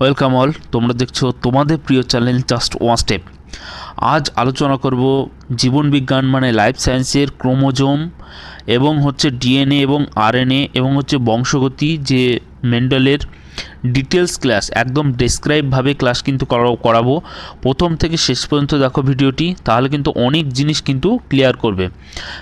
Welcome all তোমরা দেখছ তোমাদের প্রিয় চ্যানেল জাস্ট ওয়ান স্টেপ আজ আলোচনা করব জীবনবিজ্ঞান মানে লাইফ সায়েন্সের ক্রোমোজোম এবং হচ্ছে ডিএনএ এবং আরএনএ এবং হচ্ছে বংশগতি যে মেন্ডেলের ডিটেলস ক্লাস একদম ডেসক্রাইবভাবে ক্লাস কিন্তু করা- করাবো। প্রথম থেকে শেষ পর্যন্ত দেখো ভিডিওটি, তাহলে কিন্তু অনেক জিনিস কিন্তু ক্লিয়ার করবে।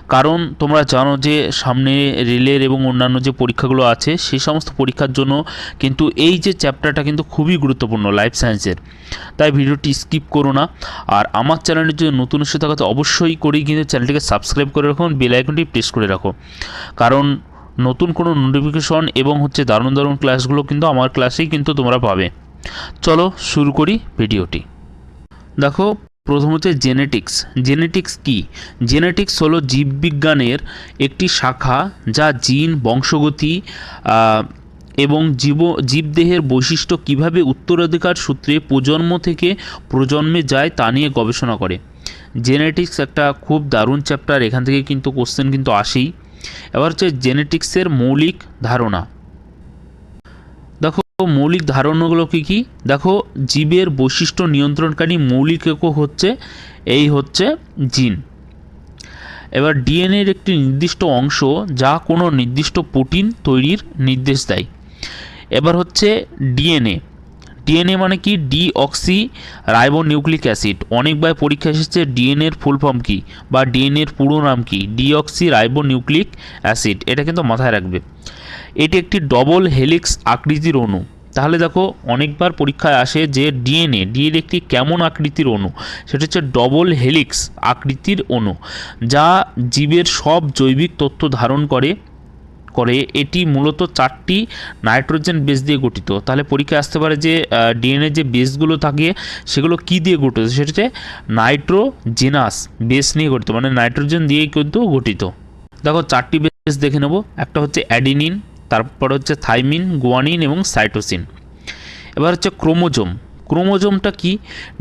কারণ তোমরা জানো যে সামনে রেলের এবং অন্যান্য যে পরীক্ষাগুলো আছে সেই সমস্ত পরীক্ষার জন্য কিন্তু এই যে চ্যাপ্টারটা কিন্তু খুবই গুরুত্বপূর্ণ লাইফ সায়েন্সের তাই ভিডিওটি স্কিপ করো না। আর আমার চ্যানেলে যদি নতুন এসে থাকো, তো অবশ্যই করেই কিন্তু চ্যানেলটিকে সাবস্ক্রাইব করে রাখুন বেল আইকনটি প্রেস করে রাখো। কারণ নতুন কোনো নোটিফিকেশন এবং হচ্ছে দারুণ দারুণ ক্লাসগুলো কিন্তু আমার ক্লাসেই কিন্তু তোমরা পাবে। চলো শুরু করি ভিডিওটি। দেখো, প্রথম হচ্ছে জেনেটিক্স জেনেটিক্স কি? জেনেটিক্স হলো জীববিজ্ঞানের একটি শাখা যা জিন, বংশগতি এবং জীব, জীবদেহের বৈশিষ্ট্য কীভাবে উত্তরাধিকার সূত্রে প্রজন্ম থেকে প্রজন্মে যায় তা নিয়ে গবেষণা করে। জেনেটিক্স একটা খুব দারুণ চ্যাপ্টার এখান থেকে কিন্তু কোশ্চেন কিন্তু আসেই। এবার হচ্ছে জেনেটিক্সের মৌলিক ধারণা। দেখো, মৌলিক ধারণাগুলো কী কী? দেখো, জীবের বৈশিষ্ট্য নিয়ন্ত্রণকারী মৌলিক হচ্ছে, এই হচ্ছে জিন। এবার ডিএনএর একটি নির্দিষ্ট অংশ যা কোনো নির্দিষ্ট প্রোটিন তৈরির নির্দেশ দেয়। এবার হচ্ছে ডিএনএ। ডিএনএ মানে কি? D oxy ribo nucleic acid অনেকবার পরীক্ষা এসেছে ডিএনএর ফুল ফর্ম কি বা ডিএনএর পুরো নাম কি? ডিঅক্সি রাইবো নিউক্লিক অ্যাসিড এটা কিন্তু মাথায় রাখবে। এটি একটি ডবল হেলিক্স আকৃতির অণু। তাহলে দেখো, অনেকবার পরীক্ষায় আসে যে ডিএনএ ডিএনএ একটি কেমন আকৃতির অণু? সেটা হচ্ছে ডবল হেলিক্স আকৃতির অণু, যা জীবের সব জৈবিক তথ্য ধারণ করে। করে এটি মূলত চারটি নাইট্রোজেন বেস দিয়ে গঠিত। তাহলে পরীক্ষায় আসতে পারে যে ডিএনএ যে বেসগুলো থাকে, সেগুলো কি দিয়ে গঠিত? সেটাতে নাইট্রোজেনাস বেস নিয়ে গঠিত মানে নাইট্রোজেন দিয়েই কিন্তু গঠিত। দেখো, চারটি বেস দেখে নেব। একটা হচ্ছে অ্যাডিনিন, তারপর হচ্ছে থাইমিন, গুয়ানিন এবং সাইটোসিন। এবার হচ্ছে ক্রোমোজোম। ক্রোমোজোমটা কি?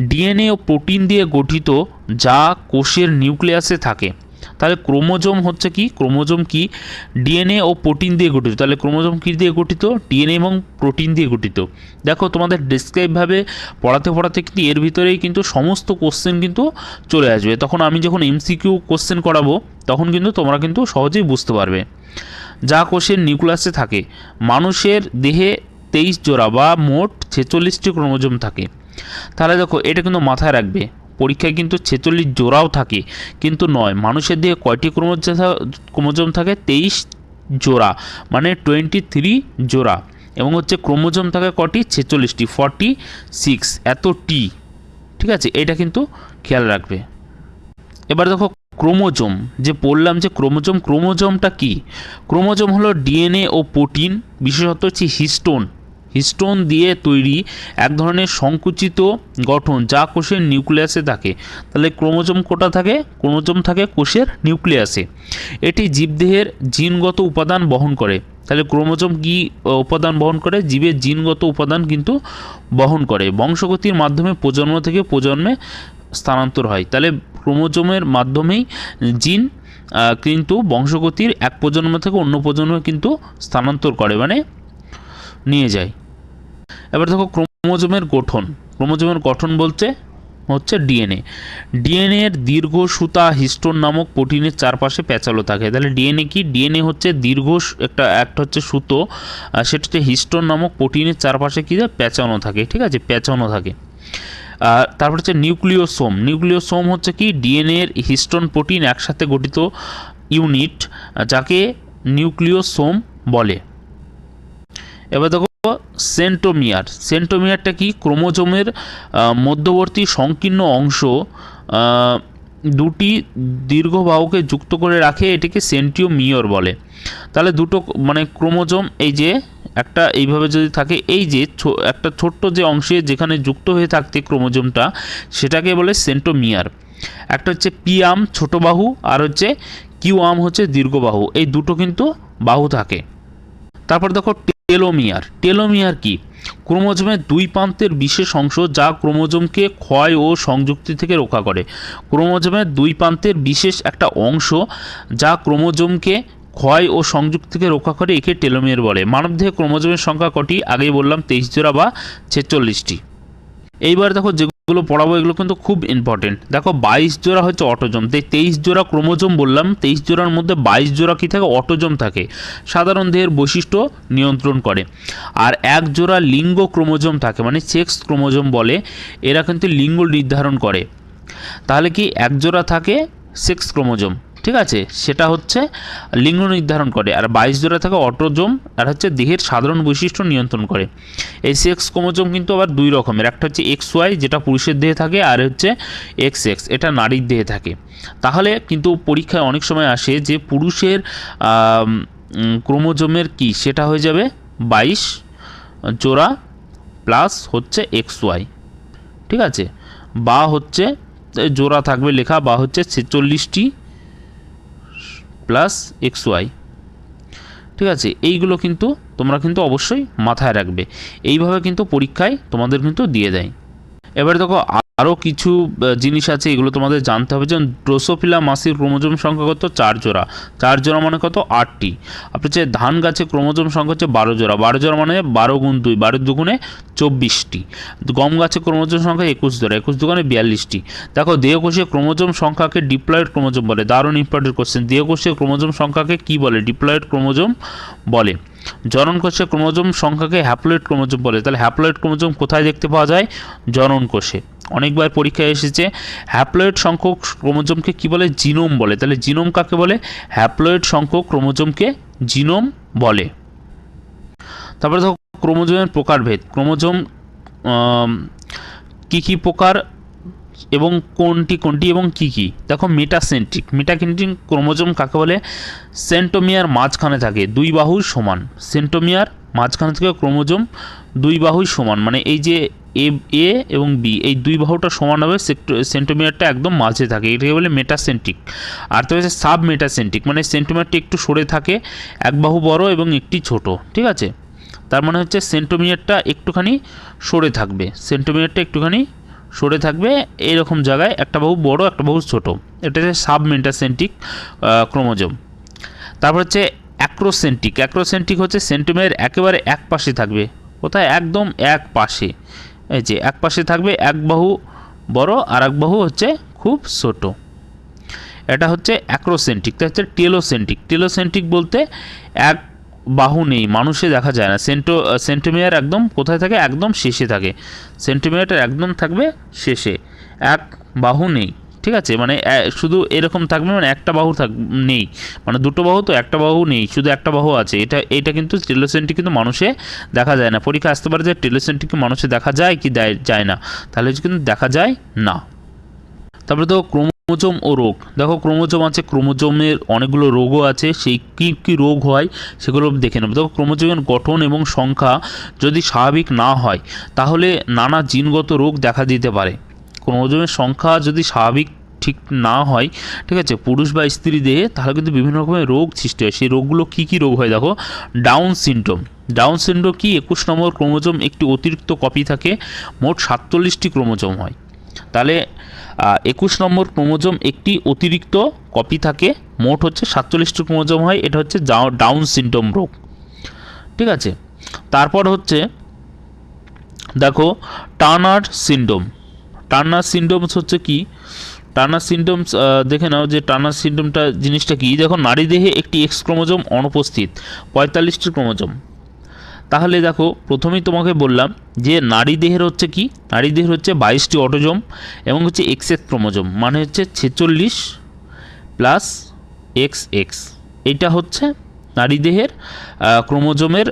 ডিএনএ ও প্রোটিন দিয়ে গঠিত যা কোষের নিউক্লিয়াসে থাকে। তাহলে ক্রোমোজোম হচ্ছে কি? ক্রোমোজোম কি? ডিএনএ ও প্রোটিন দিয়ে গঠিত। তাহলে ক্রোমোজোম কী দিয়ে গঠিত? ডিএনএ এবং প্রোটিন দিয়ে গঠিত। দেখো, তোমাদের ডেসক্রাইবভাবে পড়াতে পড়াতে কিন্তু এর ভিতরেই কিন্তু সমস্ত কোশ্চেন কিন্তু চলে আসবে। তখন আমি যখন এমসিকিউ কোশ্চেন করাবো, তখন কিন্তু তোমরা কিন্তু সহজেই বুঝতে পারবে। যা কোষের নিউক্লিয়াসে থাকে। মানুষের দেহে তেইশ জোড়া বা মোট ছেচল্লিশটি ক্রোমোজোম থাকে। তাহলে দেখো, এটা কিন্তু মাথায় রাখবে। পরীক্ষায় কিন্তু ছেচল্লিশ জোড়াও থাকে, কিন্তু নয়। মানুষের দেহে কয়টি ক্রোমোজোম ক্রোমোজোম থাকে? তেইশ জোড়া মানে টোয়েন্টি থ্রি জোড়া। এবং হচ্ছে ক্রোমোজোম থাকে কটি? ছেচল্লিশটি, ফর্টি সিক্স, এত টি। ঠিক আছে? এটা কিন্তু খেয়াল রাখবে। এবার দেখো ক্রোমোজোম, যে বললাম যে ক্রোমোজোম, ক্রোমোজোমটা কি? ক্রোমোজোম হলো ডিএনএ ও প্রোটিন, বিশেষত হচ্ছে হিস্টোন। হিস্টোন দিয়ে তৈরি এক ধরনের সংকুচিত গঠন যা কোষের নিউক্লিয়াসে থাকে। তাহলে ক্রোমোজোম কোটা থাকে? ক্রোমোজোম থাকে কোষের নিউক্লিয়াসে। এটি জীবদেহের জিনগত উপাদান বহন করে। তাহলে ক্রোমোজোম কি উপাদান বহন করে? জীবের জিনগত উপাদান কিন্তু বহন করে। বংশগতির মাধ্যমে প্রজন্ম থেকে প্রজন্মে স্থানান্তর হয়। তাহলে ক্রোমোজোমের মাধ্যমেই জিন কিন্তু বংশগতির এক প্রজন্ম থেকে অন্য প্রজন্মে কিন্তু স্থানান্তর করে মানে নিয়ে যায়। এবার দেখো ক্রোমোজোমের গঠন। ক্রোমোজোমের গঠন বলতে হচ্ছে ডিএনএ। ডিএনএ এর দীর্ঘ সুতা হিস্টোন নামক প্রোটিনের চারপাশে প্যাঁচালো থাকে। তাহলে ডিএনএ কি? ডিএনএ হচ্ছে দীর্ঘ একটা একটা হচ্ছে সুতো সেটা হচ্ছে হিস্টোন নামক প্রোটিনের চারপাশে কী যায়? প্যাঁচানো থাকে, ঠিক আছে? প্যাঁচানো থাকে। আর তারপর হচ্ছে নিউক্লিওসোম। নিউক্লিওসোম হচ্ছে কি? ডিএনএ এর হিস্টোন প্রোটিন একসাথে গঠিত ইউনিট, যাকে নিউক্লিওসোম বলে। এবার দেখো সেন্টোমিয়ার সেন্টোমিয়ারটা কি? ক্রোমোজোমের মধ্যবর্তী সংকীর্ণ অংশ দুটি দীর্ঘ বাহুকে যুক্ত করে রাখে, এটিকে সেন্টিওমিয়র বলে। তাহলে দুটো মানে ক্রোমোজোম এই যে, একটা এইভাবে যদি থাকে, এই যে একটা ছোট্ট যে অংশে যেখানে যুক্ত হয়ে থাকতে ক্রোমোজোমটা, সেটাকে বলে সেন্টোমিয়ার একটা হচ্ছে পি আম ছোট বাহু, আর হচ্ছে কিউ আম হচ্ছে দীর্ঘ বাহু। এই দুটো কিন্তু বাহু থাকে। তারপর দেখো টেলোমিয়ার। টেলোমিয়ার কি? ক্রোমোজোমের দুই প্রান্তের বিশেষ অংশ যা ক্রোমোজোমকে ক্ষয় ও সংযুক্তি থেকে রক্ষা করে। ক্রোমোজোমের দুই প্রান্তের বিশেষ একটা অংশ যা ক্রোমোজোমকে ক্ষয় ও সংযুক্ত থেকে রক্ষা করে, একে টেলোমিয়ার বলে। মানবদেহে ক্রোমোজোমের সংখ্যা কটি? আগেই বললাম তেইশ জোড়া বা ছেচল্লিশটি। এইবার দেখো যেগুলো পড়াবো, এগুলো কিন্তু খুব ইম্পর্টেন্ট দেখো বাইশ জোড়া হচ্ছে অটোজম তাই তেইশ জোড়া ক্রোমোজোম বললাম, তেইশ জোড়ার মধ্যে বাইশ জোড়া কী থাকে? অটোজম থাকে। সাধারণ দেহের বৈশিষ্ট্য নিয়ন্ত্রণ করে। আর এক জোড়া লিঙ্গ ক্রোমোজোম থাকে মানে সেক্স ক্রোমোজোম বলে, এরা কিন্তু লিঙ্গ নির্ধারণ করে। তাহলে কি এক জোড়া থাকে সেক্স ক্রোমোজোম? ঠিক আছে? সেটা হচ্ছে লিঙ্গ নির্ধারণ করে। আর বাইশ জোড়া থাকে অটোজোম, আর হচ্ছে দেহের সাধারণ বৈশিষ্ট্য নিয়ন্ত্রণ করে। এই সেক্স ক্রোমোজোম কিন্তু আবার দুই রকমের। একটা হচ্ছে এক্স ওয়াই, যেটা পুরুষের দেহে থাকে, আর হচ্ছে এক্স এক্স, এটা নারীর দেহে থাকে। তাহলে কিন্তু পরীক্ষায় অনেক সময় আসে যে পুরুষের ক্রোমোজোমের কি? সেটা হয়ে যাবে বাইশ জোড়া প্লাস হচ্ছে এক্স ওয়াই। ঠিক আছে? বা হচ্ছে জোড়া থাকবে লেখা, বা হচ্ছে ছেচল্লিশটি প্লাস এক্স ওয়াই ঠিক আছে? এইগুলো কিন্তু তোমরা কিন্তু অবশ্যই মাথায় রাখবে। এইভাবে কিন্তু পরীক্ষায় তোমাদের কিন্তু দিয়ে দেয়। এবারে দেখো আরও কিছু জিনিস আছে, এগুলো তোমাদের জানতে হবে। যেমন ড্রোসোফিলা মাসির ক্রোমোজোম সংখ্যা কত? চার জোড়া। চার জোড়া মানে কত? আটটি। আপনি হচ্ছে ধান গাছে ক্রোমোজোম সংখ্যা হচ্ছে বারো জোড়া। বারো জোড়া মানে বারো গুণ দুই। বারো দুগুণে চব্বিশটি। গম গাছে ক্রোমোজোম সংখ্যা একুশ জোড়া। একুশ দুগুণে বিয়াল্লিশটি। দেখো, দেহকোষীয় ক্রোমোজোম সংখ্যাকে ডিপ্লয়েড ক্রোমোজোম বলে। দারুণ ইম্পর্টেন্ট কোশ্চেন দেহকোষীয় ক্রোমোজোম সংখ্যাকে কি বলে? ডিপ্লয়েড ক্রোমোজোম বলে। জনন কোষে ক্রোমোজোম সংখ্যাকে হ্যাপ্লয়েড ক্রোমোজোম বলে। তাহলে হ্যাপ্লয়েড ক্রোমোজোম কোথায় দেখতে পাওয়া যায়? জনন কোষে অনেকবার পরীক্ষায় এসেছে। হ্যাপ্লয়েড সংখ্যক ক্রোমোজোমকে কি বলে? জিনোম বলে। তাহলে জিনোম কাকে বলে? হ্যাপ্লয়েড সংখ্যক ক্রোমোজোমকে জিনোম বলে। তারপরে দেখো, ক্রোমোজোমের প্রকারভেদ। ক্রোমোজোম কি কি প্রকার এবং কোনটি কোনটি এবং কি কি? দেখো মেটাসেন্ট্রিক মেটাকেন্ট্রিক ক্রোমোজোম কাকে বলে? সেন্টোমিয়ার মাঝখানে থাকে, দুই বাহুর সমান। সেন্টোমিয়ার মাঝখানে থেকে ক্রোমোজোম দুই বাহুই সমান। মানে এই যে এ এ এবং বি, এই দুই বাহুটা সমান হবে সেন্টোমিয়ারটা একদম মাঝে থাকে, এটাকে বলে মেটাসেন্ট্রিক আর তো হচ্ছে সাব মেটাসেন্ট্রিক মানে সেন্টোমিয়ারটা একটু সরে থাকে, এক বাহু বড় এবং একটি ছোট, ঠিক আছে? তার মানে হচ্ছে সেন্টোমিয়ারটা একটুখানি সরে থাকবে সেন্টোমিয়ারটা একটুখানি সরে থাকবে এইরকম জায়গায় একটা বাহু বড়, একটা বাহু ছোট। এটা হচ্ছে সাবমেন্টাসেন্টিক ক্রোমোজোম। তারপর হচ্ছে অ্যাক্রোসেন্টিক অ্যাক্রোসেন্টিক হচ্ছে সেন্টোমিয়ার একেবারে এক পাশে থাকবে, কোথায়? একদম এক পাশে। এই যে এক পাশে থাকবে এক বাহু বড় আর এক বাহু হচ্ছে খুব ছোট। এটা হচ্ছে অ্যাক্রোসেন্ট্রিক তা হচ্ছে টেলোসেন্ট্রিক টেলোসেন্ট্রিক বলতে এক বাহু নেই, মানুষে দেখা যায় না। সেন্টো সেন্টিমিয়ার একদম কোথায় থাকে? একদম শেষে থাকে। সেন্টিমিয়ারটা একদম থাকবে শেষে। এক বাহু নেই। ঠিক আছে? মানে শুধু এরকম থাকবে মানে একটা বাহু থাক, নেই। মানে দুটো বাহু তো একটা বাহু নেই, শুধু একটা বাহু আছে। এটা এটা কিন্তু টেলোসেন্ট্রিক কিন্তু মানুষে দেখা যায় না। পরীক্ষা আসতে পারে যে টেলোসেন্ট্রিক মানুষে দেখা যায় কি যায় না। তাহলে কিন্তু দেখা যায় না। তারপরে দেখো ক্রোমোজোম ও রোগ। দেখো ক্রোমোজোম আছে, ক্রোমোজোমের অনেকগুলো রোগও আছে। সেই কী কী রোগ হয় সেগুলো দেখে নেব। দেখো ক্রোমোজোমের গঠন এবং সংখ্যা যদি স্বাভাবিক না হয়, তাহলে নানা জিনগত রোগ দেখা দিতে পারে। ক্রোমোজোমের সংখ্যা যদি স্বাভাবিক ঠিক না হয়, ঠিক আছে? পুরুষ বা স্ত্রী দেহে তাহলে কিন্তু বিভিন্ন রকমের রোগ সৃষ্টি হয়। সেই রোগগুলো কী কী রোগ হয় দেখো? ডাউন সিনড্রোম ডাউন সিনড্রোম কি? একুশ নম্বর ক্রোমোজোম একটি অতিরিক্ত কপি থাকে, মোট সাতচল্লিশটি ক্রোমোজোম হয়। তাহলে একুশ নম্বর ক্রোমোজোম একটি অতিরিক্ত কপি থাকে, মোট হচ্ছে সাতচল্লিশটি ক্রোমোজোম হয়, এটা হচ্ছে ডাউন সিনড্রোম রোগ। ঠিক আছে? তারপর হচ্ছে, দেখো টার্নার সিনড্রোম টার্নার সিনড্রোমস হচ্ছে কি? টার্নার সিনড্রোমস দেখে নাও যে টার্নার সিনড্রোমটা জিনিসটা কি? দেখো, নারী দেহে একটি এক্স ক্রোমোজোম অনুপস্থিত, পঁয়তাল্লিশটি ক্রোমোজোম। তাহলে দেখো, প্রথমেই তোমাকে বললাম যে নারী দেহের হচ্ছে কি? নারী দেহের হচ্ছে বাইশটি অটোজোম এবং হচ্ছে এক্স এক্স ক্রোমোজোম মানে হচ্ছে ছেচল্লিশ প্লাস এক্স এক্স এইটা হচ্ছে নারী দেহের ক্রোমোজোমের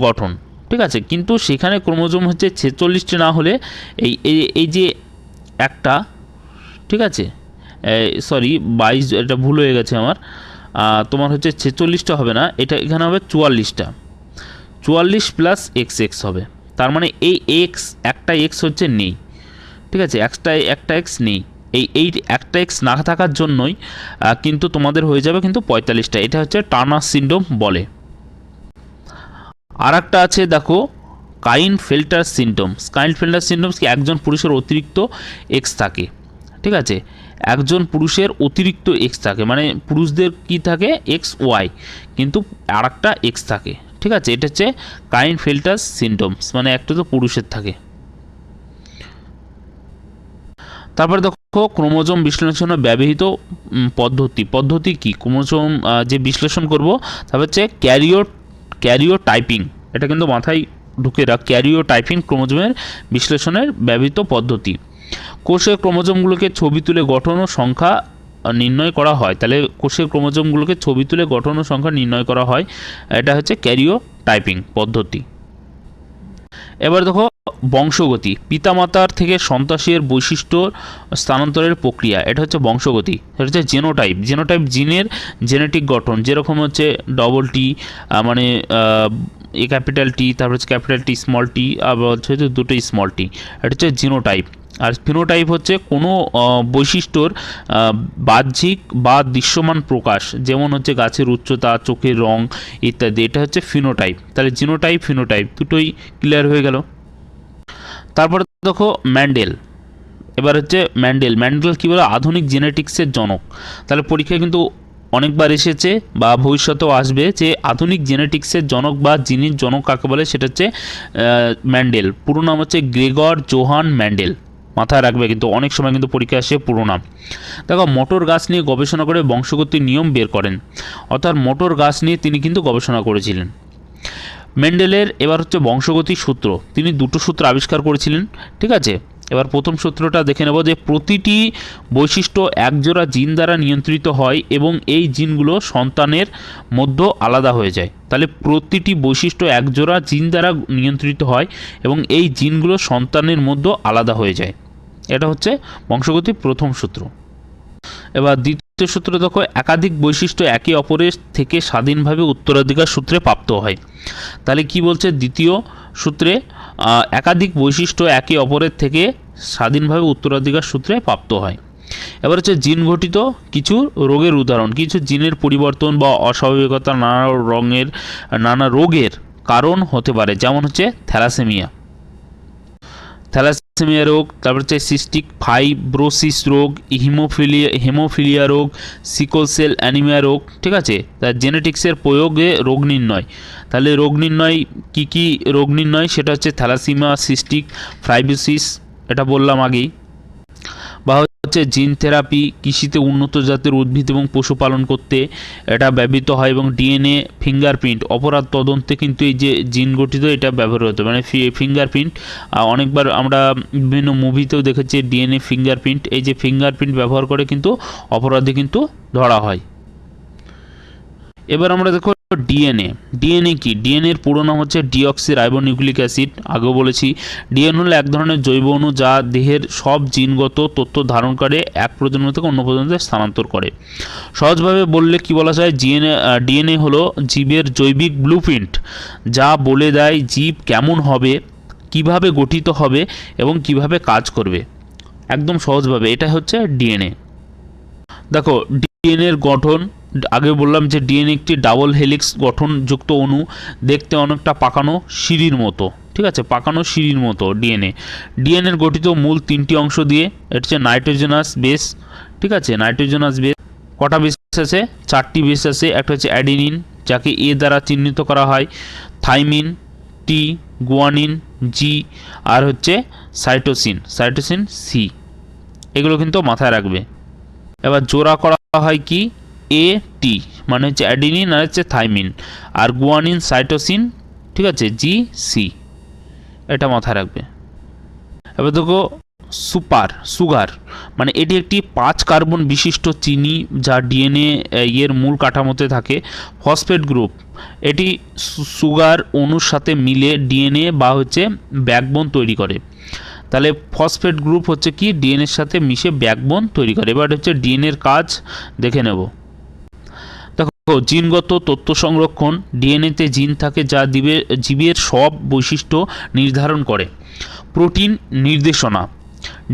গঠন, ঠিক আছে? কিন্তু সেখানে ক্রোমোজোম হচ্ছে ছেচল্লিশটি না হলে এই- এই যে একটা ঠিক আছে? সরি বাইশ, এটা ভুল হয়ে গেছে আমার। তোমার হচ্ছে ছেচল্লিশটা হবে না, এটা এখানে হবে চুয়াল্লিশটা। চুয়াল্লিশ প্লাস এক্স এক্স হবে। তার মানে এই এক্স একটা এক্স হচ্ছে নেই। ঠিক আছে? একটা একটা এক্স নেই। এই এই একটা এক্স না থাকার জন্যই কিন্তু তোমাদের হয়ে যাবে কিন্তু পঁয়তাল্লিশটা। এটা হচ্ছে টার্নার সিন্ড্রোম বলে। আর একটা আছে, দেখো Klinefelter syndrome Klinefelter syndrome কি একজন পুরুষের অতিরিক্ত এক্স থাকে। ঠিক আছে? একজন পুরুষের অতিরিক্ত এক্স থাকে মানে পুরুষদের কি থাকে? এক্স ওয়াই কিন্তু আর একটা এক্স থাকে, ঠিক আছে? এটা হচ্ছে কাইন ফিল্টাস সিমটমস মানে একটা তো পুরুষের থাকে। তারপরে দেখো, ক্রোমোজোম বিশ্লেষণে ব্যবহৃত পদ্ধতি। পদ্ধতি কি? ক্রোমোজোম যে বিশ্লেষণ করব তারপর হচ্ছে ক্যারিও ক্যারিও টাইপিং এটা কিন্তু মাথায় ঢুকে রাখ ক্যারিও টাইপিং ক্রোমোজোমের বিশ্লেষণের ব্যবহৃত পদ্ধতি। কোষের ক্রোমোজোমগুলোকে ছবি তুলে গঠন ও সংখ্যা নির্ণয় করা হয়। তাহলে কোষের ক্রোমোজোমগুলোকে ছবি তুলে গঠন ও সংখ্যা নির্ণয় করা হয়। এটা হচ্ছে ক্যারিও টাইপিং পদ্ধতি। এবার দেখো, বংশগতি। পিতামাতার থেকে সন্তাসের বৈশিষ্ট্য স্থানান্তরের প্রক্রিয়া, এটা হচ্ছে বংশগতি। এটা হচ্ছে জেনোটাইপ। জেনোটাইপ জিনের জেনেটিক গঠন। যেরকম হচ্ছে ডবল টি মানে এ ক্যাপিটাল টি, তারপর হচ্ছে ক্যাপিটাল টি, স্মল টি, আবার হচ্ছে দুটো স্মল টি। এটা হচ্ছে জিনোটাইপ। আর ফিনোটাইপ হচ্ছে কোনো বৈশিষ্ট্যর বাহ্যিক বা দৃশ্যমান প্রকাশ, যেমন হচ্ছে গাছের উচ্চতা, চোখের রং ইত্যাদি, এটা হচ্ছে ফিনোটাইপ তাহলে জিনোটাইপ ফিনোটাইপ দুটোই ক্লিয়ার হয়ে গেল। তারপরে দেখো ম্যান্ডেল এবার হচ্ছে ম্যান্ডেল ম্যান্ডেল কী বলে? আধুনিক জেনেটিক্সের জনক। তাহলে পরীক্ষায় কিন্তু অনেকবার এসেছে বা ভবিষ্যতেও আসবে যে আধুনিক জেনেটিক্সের জনক বা জিনিস জনক কাকে বলে? সেটা হচ্ছে ম্যান্ডেল পুরো নাম হচ্ছে গ্রেগর জোহান ম্যান্ডেল মাথায় রাখবে, কিন্তু অনেক সময় কিন্তু পরীক্ষা আসে পুরো নাম দেখো, মোটর গাছ নিয়ে গবেষণা করে বংশগতির নিয়ম বের করেন। অর্থাৎ মোটর গাছ নিয়ে তিনি কিন্তু গবেষণা করেছিলেন। মেন্ডেলের এবার হচ্ছে বংশগতির সূত্র। তিনি দুটো সূত্র আবিষ্কার করেছিলেন, ঠিক আছে? এবার প্রথম সূত্রটা দেখে নেব যে প্রতিটি বৈশিষ্ট্য একজোড়া জিন দ্বারা নিয়ন্ত্রিত হয় এবং এই জিনগুলো সন্তানের মধ্যে আলাদা হয়ে যায়। তাহলে প্রতিটি বৈশিষ্ট্য একজোড়া জিন দ্বারা নিয়ন্ত্রিত হয় এবং এই জিনগুলো সন্তানের মধ্যে আলাদা হয়ে যায়। এটা হচ্ছে বংশগতির প্রথম সূত্র। এবার দ্বিতীয় সূত্র দেখো, একাধিক বৈশিষ্ট্য একে অপরের থেকে স্বাধীনভাবে উত্তরাধিকার সূত্রে প্রাপ্ত হয়। তাহলে কি বলছে? দ্বিতীয় সূত্রে একাধিক বৈশিষ্ট্য একে অপরের থেকে স্বাধীনভাবে উত্তরাধিকার সূত্রে প্রাপ্ত হয়। এবার হচ্ছে জিন ঘটিত কিছু রোগের উদাহরণ, কিছু জিনের পরিবর্তন বা অস্বাভাবিকতা, নানা রঙের, নানা রোগের কারণ হতে পারে, যেমন হচ্ছে থ্যালাসেমিয়া থ্যালাসেমিয়া রোগ, তারপর হচ্ছে সিস্টিক ফাইব্রোসিস রোগ, হিমোফিলিয়া, হেমোফিলিয়া রোগ সিকোসেল অ্যানিমিয়া রোগ, ঠিক আছে? তা জেনেটিক্সের প্রয়োগে রোগ নির্ণয়। তাহলে রোগ নির্ণয়, কী কী রোগ নির্ণয়? সেটা হচ্ছে থ্যালাসিমা সিস্টিক ফাইব্রোসিস, এটা বললাম আগেই। হচ্ছে জিন থেরাপি কৃষিতে উন্নত জাতের উদ্ভিদ এবং পশুপালন করতে এটা ব্যবহৃত হয় এবং ডিএনএ ফিঙ্গারপ্রিন্ট অপরাধ তদন্তে কিন্তু এই যে জিন গঠিত এটা ব্যবহার হতো। মানে ফিঙ্গারপ্রিন্ট অনেকবার আমরা বিভিন্ন মুভিতেও দেখেছি ডিএনএ ফিঙ্গারপ্রিন্ট এই যে ফিঙ্গারপ্রিন্ট ব্যবহার করে কিন্তু অপরাধে কিন্তু ধরা হয়। এবার আমরা দেখো ডিএনএ ডিএনএ কি? ডিএনএ এর পুরো নাম হচ্ছে ডিঅক্সি রাইবোনিউক্লিক অ্যাসিড আগেও বলেছি ডিএনএ হলো এক ধরনের জৈব অণু যা দেহের সব জিনগত তথ্য ধারণ করে, এক প্রজন্ম থেকে অন্য প্রজন্মে স্থানান্তর করে। সহজভাবে বললে কি বলা যায়? জিএনএ ডিএনএ হলো জীবের জৈবিক ব্লুপ্রিন্ট যা বলে দেয় জীব কেমন হবে, কীভাবে গঠিত হবে এবং কীভাবে কাজ করবে। একদম সহজভাবে এটা হচ্ছে ডিএনএ দেখো ডিএনএ এর গঠন আগে বললাম যে ডিএনএ একটি ডাবল হেলিক্স গঠনযুক্ত অণু, দেখতে অনেকটা পাকানো সিঁড়ির মতো, ঠিক আছে? পাকানো সিঁড়ির মতো ডিএনএ। ডিএনএর গঠিত মূল তিনটি অংশ দিয়ে এটা হচ্ছে নাইট্রোজেনাস বেস, ঠিক আছে? নাইট্রোজেনাস বেস, কটা বেস আছে? চারটি বেস আছে, একটা হচ্ছে অ্যাডিনিন, যাকে এ দ্বারা চিহ্নিত করা হয়, থাইমিন, টি, গুয়ানিন, জি, আর হচ্ছে সাইটোসিন সাইটোসিন সি। এগুলো কিন্তু মাথায় রাখবে। এবার জোড়া করা হয় কি? এ টি মানে হচ্ছে অ্যাডিনিন আর হচ্ছে থাইমিন আর গুয়ানিন সাইটোসিন ঠিক আছে জি সি এটা মাথায় রাখবে। এবার দেখো সুপার সুগার মানে এটি একটি পাঁচ কার্বন বিশিষ্ট চিনি যা ডিএনএ এর মূল কাঠামোতে থাকে। ফসফেট গ্রুপ এটি সুগার অণুর সাথে মিলে ডিএনএ বা হচ্ছে ব্যাকবোন তৈরি করে। তাহলে ফসফেট গ্রুপ হচ্ছে কি? ডিএনএর সাথে মিশে ব্যাকবোন তৈরি করে। এবার হচ্ছে ডিএনএর কাজ দেখে নেব। জিনগত তথ্য সংরক্ষণ, ডিএনএতে জিন থাকে যা দিবে জীবের সব বৈশিষ্ট্য নির্ধারণ করে। প্রোটিন নির্দেশনা।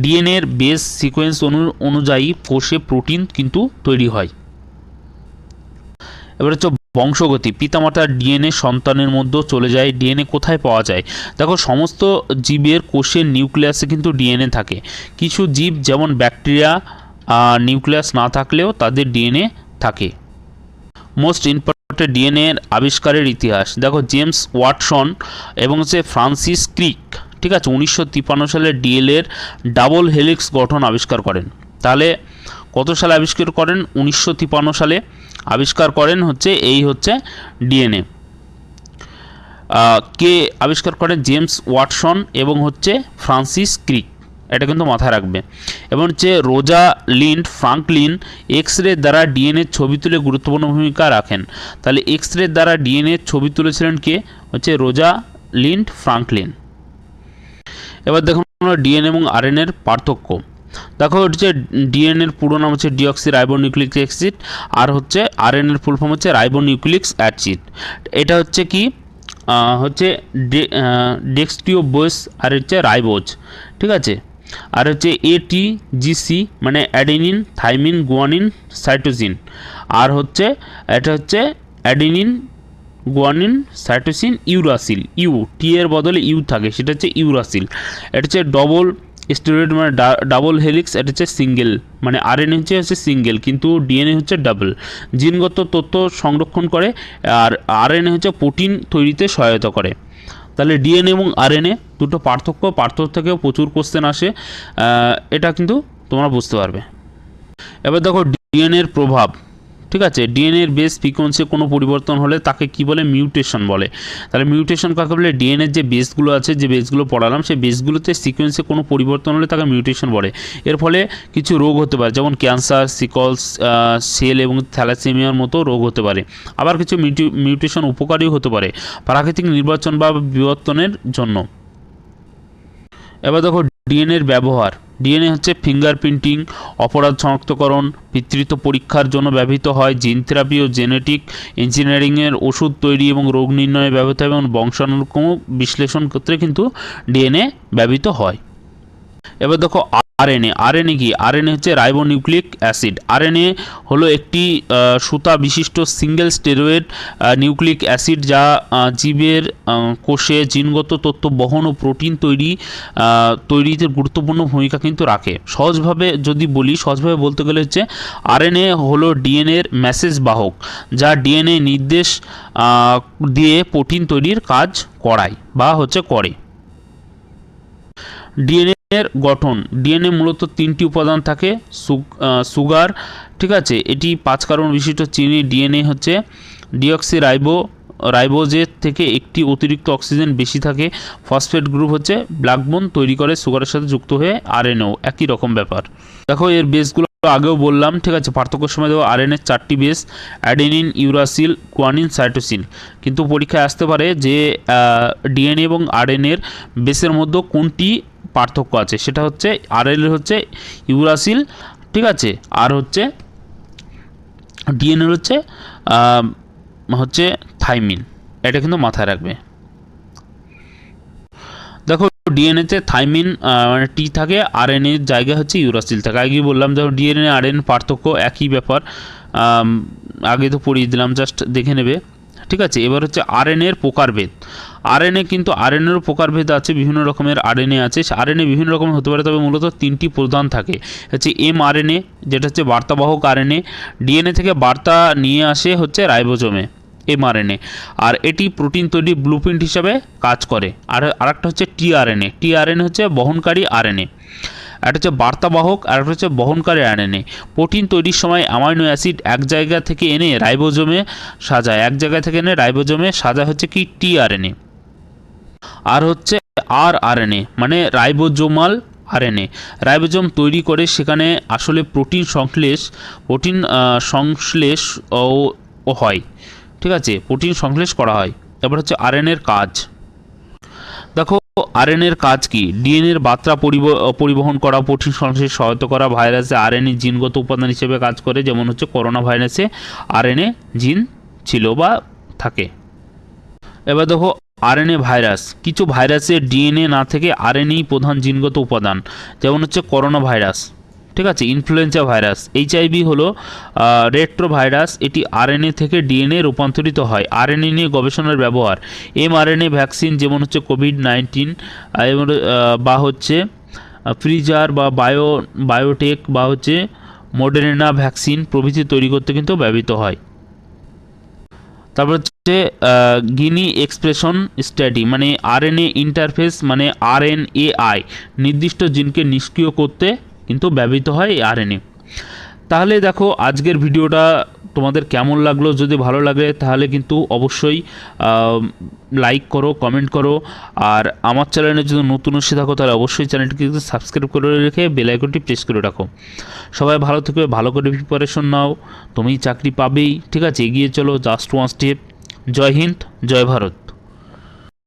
ডিএনএর বেস সিকোয়েন্স অনু, অনুযায়ী কোষে প্রোটিন কিন্তু তৈরি হয়। এবার হচ্ছে বংশগতি। পিতামাতার ডিএনএ সন্তানের মধ্যে চলে যায়, ডিএনএ কোথায় পাওয়া যায়? দেখো, সমস্ত জীবের কোষের নিউক্লিয়াসে কিন্তু ডিএনএ থাকে। কিছু জীব যেমন ব্যাকটেরিয়া নিউক্লিয়াস না থাকলেও তাদের ডিএনএ থাকে। মোস্ট ইম্পর্টেন্ট ডিএনএ আবিষ্কারের ইতিহাস। দেখো জেমস ওয়াটসন এবং হচ্ছে ফ্রান্সিস ক্রিক ঠিক আছে? উনিশশো তিপ্পান্ন সালে ডিএল এর ডাবল হেলিক্স গঠন আবিষ্কার করেন। তাহলে কত সালে আবিষ্কার করেন? উনিশশো তিপ্পান্ন সালে আবিষ্কার করেন হচ্ছে এই হচ্ছে ডিএনএ কে আবিষ্কার করেন? জেমস ওয়াটসন এবং হচ্ছে ফ্রান্সিস ক্রিক এটা কিন্তু মাথায় রাখবে। এবং হচ্ছে রোজা লিন্ড ফ্রাঙ্কলিন এক্স রে দ্বারা ডিএনএ ছবি তুলে গুরুত্বপূর্ণ ভূমিকা রাখেন। তাহলে এক্স রে দ্বারা ডিএনএ ছবি তুলেছিলেন কে? হচ্ছে রোজা লিন্ড ফ্রাঙ্কলিন এবার দেখুন আমরা ডিএনএ এবং আরএনএর পার্থক্য। দেখো হচ্ছে ডিএনএর পুরো নাম হচ্ছে ডিঅক্সি রাইবোনিউক্লিক অ্যাসিড আর হচ্ছে আরএনএর ফুল ফর্ম হচ্ছে রাইবোনিউক্লিক অ্যাসিড এটা হচ্ছে কি? আহ, ডেক্সটিও ডেক্সটিওবোস আর হচ্ছে রাইবোজ ঠিক আছে? আর হচ্ছে এটি জিসি মানে অ্যাডেনিন থাইমিন গুয়ানিন সাইটোসিন আর হচ্ছে, এটা হচ্ছে adenine guanine cytosine uracil U T এর বদলে ইউ থাকে, সেটা হচ্ছে ইউরাসিল এটা হচ্ছে ডবল স্টেরয়েড মানে ডাবল হেলিক্স এটা হচ্ছে সিঙ্গেল মানে আরএনএ হচ্ছে হচ্ছে সিঙ্গেল কিন্তু ডিএনএ হচ্ছে ডাবল জিনগত তথ্য সংরক্ষণ করে, আর আরএনএ হচ্ছে প্রোটিন তৈরিতে সহায়তা করে। তাহলে ডিএনএ এবং আরএনএ দুটো পার্থক্য পার্থক্য থেকেও প্রচুর কোশ্চেন আসে। এটা কিন্তু তোমরা বুঝতে পারবে। এবার দেখো ডিএনএর প্রভাব। ঠিক আছে? ডিএনএর বেস ফ্রিকোয়েন্সি কোনো পরিবর্তন হলে তাকে কি বলে? মিউটেশন বলে। তাহলে মিউটেশন কাকে বলে? ডিএনএর যে বেসগুলো আছে, যে বেসগুলো পড়ালাম, সেই বেসগুলোতে সিকোয়েন্সে কোনো পরিবর্তন হলে তাকে মিউটেশন বলে। এর ফলে কিছু রোগ হতে পারে, যেমন ক্যান্সার সিকলস সেল এবং থ্যালাসেমিয়ার মতো রোগ হতে পারে। আবার কিছু মিউটেশন উপকারী হতে পারে প্রাকৃতিক নির্বাচন বা বিবর্তনের জন্য। এবার দেখো ডিএনএর ব্যবহার। ডিএনএ হচ্ছে ফিঙ্গারপ্রিন্টিং, অপরাধ শনাক্তকরণ পিতৃত্ব পরীক্ষার জন্য ব্যবহৃত হয় জিন থেরাপি ও জেনেটিক ইঞ্জিনিয়ারিংয়ের ওষুধ তৈরি এবং রোগ নির্ণয়ে ব্যবহৃত হয় এবং বংশানুক্রম বিশ্লেষণ ক্ষেত্রে কিন্তু ডিএনএ ব্যবহৃত হয়। এবার দেখো আরএনএ আরএনএ কি? আরএনএ হচ্ছে রাইবোনিউক্লিক অ্যাসিড। আরএনএ হলো একটি সুতা বিশিষ্ট সিঙ্গেল স্টেরয়েড নিউক্লিক অ্যাসিড যা জীবের কোষে জিনগত তথ্য, বহন ও প্রোটিন তৈরি তৈরিতে গুরুত্বপূর্ণ ভূমিকা কিন্তু রাখে। সহজভাবে যদি বলি, সহজভাবে বলতে গেলে হচ্ছে আরএনএ হলো ডিএনএর মেসেজ বাহক, যা ডিএনএ নির্দেশ দিয়ে প্রোটিন তৈরির কাজ করায় বা হচ্ছে করে। ডিএনএ এর গঠন। ডিএনএ মূলত তিনটি উপাদান থাকে সুগার, ঠিক আছে? এটি পাঁচ কার্বন বিশিষ্ট চিনি। ডিএনএ হচ্ছে ডিঅক্সি রাইবো রাইবোজের থেকে একটি অতিরিক্ত অক্সিজেন বেশি থাকে। ফসফেট গ্রুপ হচ্ছে ব্ল্যাকবোন, তৈরি করে সুগারের সাথে যুক্ত হয়ে আরএনও একই রকম ব্যাপার। দেখো, এর বেসগুলো আগেও বললাম, ঠিক আছে? পার্থক্যের সময় দেখো আরএনএর চারটি base, adenine, uracil, guanine, cytosine. কিন্তু পরীক্ষায় আসতে পারে যে ডিএনএ এবং আরএনএর বেসের মধ্যে কোনটি পার্থক্য আছে। সেটা হচ্ছে আরএল হচ্ছে ইউরাসিল, ঠিক আছে? আর হচ্ছে ডিএনএ হচ্ছে হচ্ছে থাইমিন। এটা কিন্তু মাথায় রাখবে। দেখো ডিএনএতে থাইমিন মানে টি থাকে আর এন এর জায়গায় হচ্ছে ইউরাসিল থাকে। আগে বললাম, দেখো ডিএনএ আর এন পার্থক্য একই ব্যাপার। আগে তো পড়িয়ে দিলাম, জাস্ট দেখে নেবে। ঠিক আছে? এবার হচ্ছে আরএনএ এর প্রকারভেদ। আরএনএ কিন্তু আরএনএরও প্রকারভেদ আছে, বিভিন্ন রকমের আরএনএ আছে। আরএনএ বিভিন্ন রকমের হতে পারে, তবে মূলত তিনটি প্রধান থাকে। হচ্ছে এম আরএনএ যেটা হচ্ছে বার্তাবাহক আরএনএ। ডিএনএ থেকে বার্তা নিয়ে আসে হচ্ছে রাইবোজোমে, এমআরএনএ। আর এটি প্রোটিন তৈরি ব্লুপ্রিন্ট হিসাবে কাজ করে। আর আরেকটা হচ্ছে টিআরএনএ। টিআরএনএ হচ্ছে বহনকারী আরএনএ। একটা হচ্ছে বার্তাবাহক, আর একটা হচ্ছে বহনকারী আরএনএ। প্রোটিন তৈরির সময় অ্যামাইনো অ্যাসিড এক জায়গা থেকে এনে রাইবোজোমে সাজায়। এক জায়গা থেকে এনে রাইবোজোমে সাজা হচ্ছে কি টিআরএনএ। আর হচ্ছে আর আরএনএ মানে রাইবোজোমাল আরএনএ। রাইবোজোম তৈরি করে সেখানে আসলে প্রোটিন সংশ্লেষ প্রোটিন সংশ্লেষ ও হয়। ঠিক আছে? প্রোটিন সংশ্লেষ করা হয়। তারপর হচ্ছে আরএনএর কাজ। দেখো, আরএনএর কাজ কি? ডিএনএর বার্তা পরিবহন করা, প্রোটিন সংশ্লেষ সহায়তা করা ভাইরাসে আরএনএ জিনগত উপাদান হিসেবে কাজ করে, যেমন হচ্ছে করোনা ভাইরাসে আরএনএ জিন ছিল বা থাকে। এবার দেখো আরএনএ ভাইরাস। কিছু ভাইরাসের ডিএনএ না থেকে আরএনএই প্রধান জিনগত উপাদান, যেমন হচ্ছে করোনা ভাইরাস, ঠিক আছে? ইনফ্লুয়েঞ্জা ভাইরাস, এইচআইভি হলো রেট্রো ভাইরাস এটি আরএনএ থেকে ডিএনএ রূপান্তরিত হয়, আরএনএ নিয়ে গবেষণার ব্যবহার। এমআরএনএ ভ্যাকসিন যেমন হচ্ছে কোভিড নাইন্টিন বা হচ্ছে ফ্রিজার বা বায়ো, বায়োটেক বা হচ্ছে মডেরেনা ভ্যাকসিন প্রভৃতি তৈরি করতে কিন্তু ব্যবহৃত হয়। তারপর হচ্ছে গিনি এক্সপ্রেশন স্টাডি মানে আরএনএ ইন্টারফেস মানে আরএনএআই নির্দিষ্ট জিনকে নিষ্ক্রিয় করতে কিন্তু ব্যবহৃত হয় এই আরএনএ তাহলে দেখো আজকের ভিডিওটা তোমাদের কেমন লাগল? যদি ভালো লাগে তাহলে কিন্তু অবশ্যই লাইক করো কমেন্ট করো। আর আমার চ্যানেলে যদি নতুন এসে থাকো তাহলে অবশ্যই চ্যানেলটিকে কিন্তু সাবস্ক্রাইব করে রেখে বেল আইকনটি প্রেস করে রাখো। সবাই ভালো থেকে, ভালো করে প্রিপারেশন নাও। তুমি চাকরি পাবেই, ঠিক আছে? এগিয়ে চলো জাস্ট ওয়ান স্টেপ জয় হিন্দ, জয় ভারত।